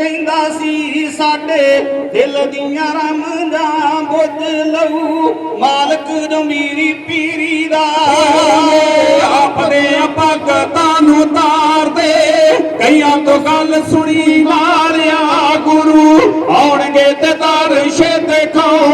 ਕਹਿੰਦਾ ਸੀ, ਸਾਡੇ ਦਿਲ ਦੀਆਂ ਰਮਜਾਂ ਬੁੱਝ ਲਊ। ਮਾਲਕ ਜੋ ਮੇਰੀ ਪੀਰੀ ਦਾ ਆਪਣੇ ਭਗਤਾਂ ਨੂੰ ਤਾਰਦੇ ਕਈਆਂ ਤੋਂ ਗੱਲ ਸੁਣੀ ਲਾਲਿਆ ਗੁਰੂ। ਆਉਣਗੇ ਤੇ ਤਾਰ ਦਿਖਾਉਣਗੇ ਦੇਖੋ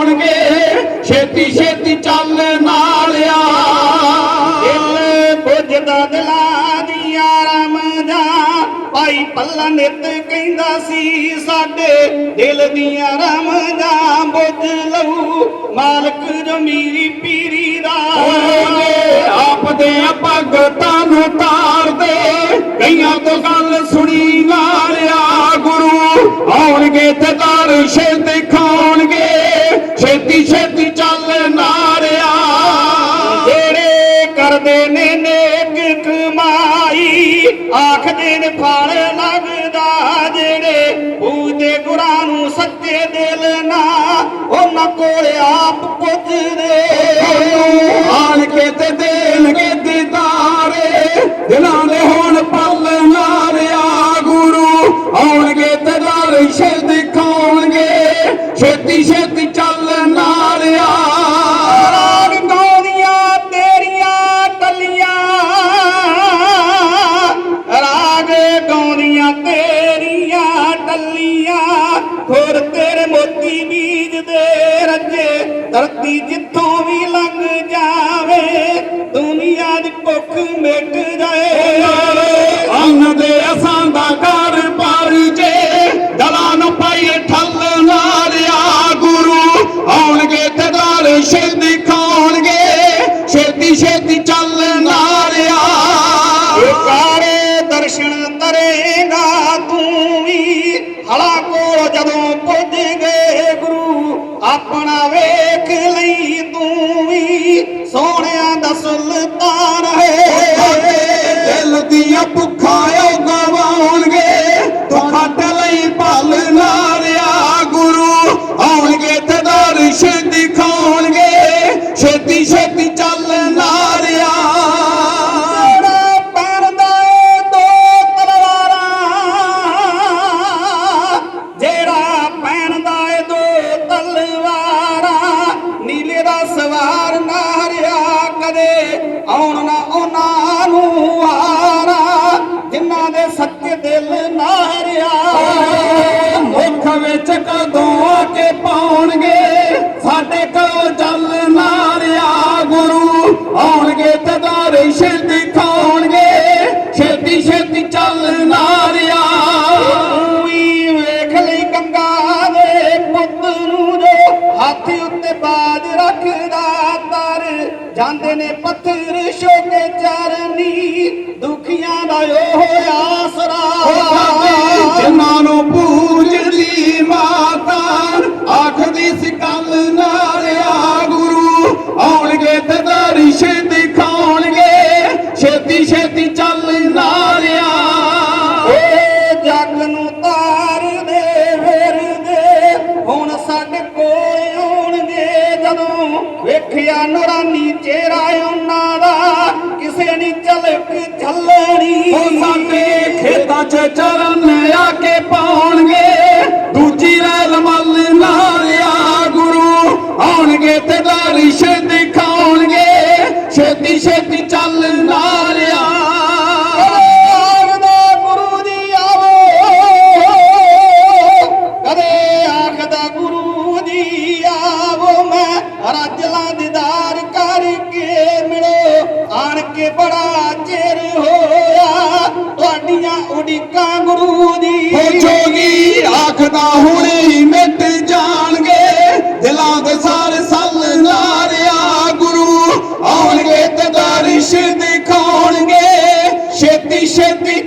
ਭਾਈ ਪੱਲਾ ਨਿਤ ਕਹਿੰਦਾ ਸੀ ਸਾਡੇ ਦਿਲ ਦੀਆਂ ਰਮਜਾਂ ਬੁੱਝ ਲਊ। ਮਾਲਕ ਜੋ ਮੇਰੀ ਪੀਰੀ ਦਾ ਆਪਦੇ ਭਗਤਾਂ ਨੂੰ ਤਾਰਦੇ ਕਈਆਂ ਤੋਂ ਗੱਲ ਸੁਣੀ ਲਾਲਿਆ ਗੁਰੂ। ਆਉਣਗੇ ਤੇ ਦਰਸ਼ੇ ਦਿਖਾਉਣਗੇ ਛੇਤੀ ਛੇਤੀ ਚੱਲ ਨਾਰਿਆ। ਜਿਹੜੇ ਕਰਦੇ ਨੇ ਨੇਕ ਕਮਾਈ ਆਖਦੇ ਫਲ ਲੱਗਦਾ ਜਿਹੜੇ ਪੂਜਦੇ ਗੁਰਾਂ ਨੂੰ ਸੱਚੇ ਦਿਲ ਨਾਲ ਉਹਨਾਂ ਕੋਲ ਆਪ ਪੁੱਜਦੇ। ਆਣ ਕੇ ਤੇ ਦੇਣਗੇ ਦੀਦਾਰੇ ਦਿਲਾਂ ਦੇ ਹੁਣ ਪਲ ਨਾਰਿਆ ਗੁਰੂ, ਆਉਣਗੇ ਤੇ ਦਰਸ਼ੇ ਦਿਖਾਉਣਗੇ। ਛੇਤੀ ਛੇਤੀ ਚੱਲ ਧਰਤੀ ਜਿੱਥੋਂ ਵੀ ਲੰਘ ਜਾਵੇ, ਦੁਨੀਆ ਦੀ ਭੁੱਖ ਮਿਟ ਜਾਏ। ਅੰਨ ਦੇ ਅਸਾਂ ਦਾ ਘਰ ਪਰ ਜੇ, ਦਲਾਂ ਨੂੰ ਪਾਈਏ ਠੱਲ ਨਾਰਿਆ ਗੁਰੂ। ਆਉਣਗੇ ਤੇ ਦਰਸ਼ ਦਿਖਾਉਣਗੇ ਛੇਤੀ ਛੇਤੀ ਚੱਲ ਨਾਰਿਆ ਸਾਰੇ ਦਰਸ਼ਨ ਕਰੇਗਾ ਤੂੰ ਵੀ, ਹਲਾ ਕੋਲ ਜਦੋਂ ਪੁੱਜ ਗਏ ਗੁਰੂ, ਆਪਣਾ ਦਾ ਸੁਲਤਾਨ ਹੈ। ਦਿਲ ਦੀਆਂ ਭੁੱਖਾਂ ਵਿੱਚ ਕਦੋਂ ਆ ਕੇ ਪਾਉਣਗੇ। ਸਾਡੇ ਕੋਲ ਚੱਲ ਨਾਰਿਆ ਗੁਰੂ। ਆਉਣਗੇ ਤੇ ਦਰਸ਼ ਜਾਂਦੇ ਨੇ ਪੱਥਰ ਸ਼ੋਕੇ ਚਰਨੀ, ਦੁਖੀਆਂ ਦਾ ਉਹ ਆਸਰਾ। ਜਿਨ੍ਹਾਂ ਨੂੰ ਪੂਜਦੀ ਮਾਤਾ, ਆਖਦੀ ਸੀ ਕੱਲ ਨਾ ਵੇਖਿਆ ਨੂਰਾਨੀ ਚਿਹਰਾ ਉਹਨਾਂ ਦਾ, ਕਿਸੇ ਨਹੀਂ ਝਲਕ ਝੱਲਣੀ। ਉਹ ਸਾਡੇ ਖੇਤਾਂ 'ਚ ਚਰਨ ਆ ਕੇ ਪਾਉਣਗੇ, ਦੂਜੀ ਰੈਲ ਮੱਲ ਨਾਰਿਆ ਗੁਰੂ ਆਉਣਗੇ ਤੇ ਦਰਸ਼ ਦਿਖਾਉਣਗੇ। ਛੇਤੀ ਛੇਤੀ ਕੇ ਬੜਾ ਚਿਰ ਹੋਇਆ, ਤੁਹਾਡੀਆਂ ਉਡੀਕਾਂ ਗੁਰੂ ਦੀ। ਹੋ ਜੋਗੀ, ਆਖਦਾ ਹੁਣੇ ਹੀ ਮਿਟ ਜਾਣਗੇ। ਦਿਲਾਂ ਦੇ ਸਾਰੇ ਸੱਲ ਨਾਰਿਆ ਗੁਰੂ, ਆਉਣਗੇ ਤੇ ਦਰਸ਼ ਦਿਖਾਉਣਗੇ। ਛੇਤੀ ਛੇਤੀ